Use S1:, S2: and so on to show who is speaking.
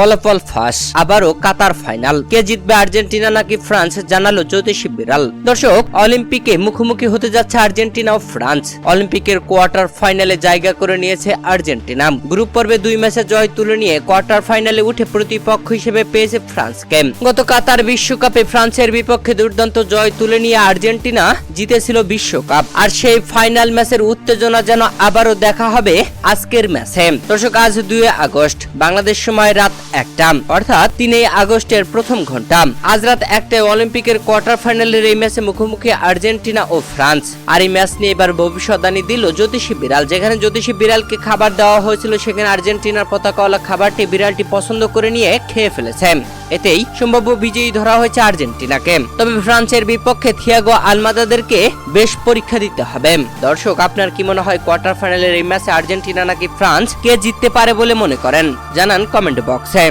S1: ফলাফল ফাঁস, আবারও কাতার ফাইনাল। কে জিতবে আর্জেন্টিনা নাকি ফ্রান্স, জানালো জ্যোতিষী বিড়াল। দর্শক, অলিম্পিকে মুখোমুখি হতে যাচ্ছে আর্জেন্টিনা ও ফ্রান্স। অলিম্পিকের কোয়ার্টার ফাইনালে জায়গা করে নিয়েছে আর্জেন্টিনা। গ্রুপ পর্বে দুই ম্যাচে জয় তুলে নিয়ে কোয়ার্টার ফাইনালে উঠে প্রতিপক্ষ হিসেবে পেয়েছে ফ্রান্সকে। গত কাতার বিশ্বকাপে ফ্রান্সের বিপক্ষে দুর্দান্ত জয় তুলে নিয়ে আর্জেন্টিনা জিতেছিল বিশ্বকাপ। আর সেই ফাইনাল ম্যাচের উত্তেজনা যেন আবারও দেখা হবে আজকের ম্যাচে। দর্শক, আজ দুই আগস্ট। বাংলাদেশ সময় রাত একটা। অর্থাৎ তিনই আগস্টের প্রথম ঘণ্টা আজ রাত একটায় অলিম্পিকের কোয়ার্টার ফাইনালের এই ম্যাচে মুখোমুখি আর্জেন্টিনা ও ফ্রান্স। আর এই ম্যাচ নিয়ে এবার ভবিষ্যৎবাণী দিল জ্যোতিষী বিড়াল। যেখানে জ্যোতিষী বিড়ালকে খাবার দেওয়া হয়েছিল, সেখানে আর্জেন্টিনার পতাকাওয়ালা খাবারটি বিড়ালটি পছন্দ করে নিয়ে খেয়ে ফেলেছে। এতেই সম্ভাব্য বিজয়ী ধরা হয়েছে আর্জেন্টিনাকে। তবে ফ্রান্সের বিপক্ষে থিয়াগো আলমাদাদেরকে বেশ পরীক্ষা দিতে হবে। দর্শক, আপনার কি মনে হয় কোয়ার্টার ফাইনালের এই ম্যাচে আর্জেন্টিনা নাকি ফ্রান্স কে জিততে পারে বলে মনে করেন? জানান কমেন্ট বক্সে।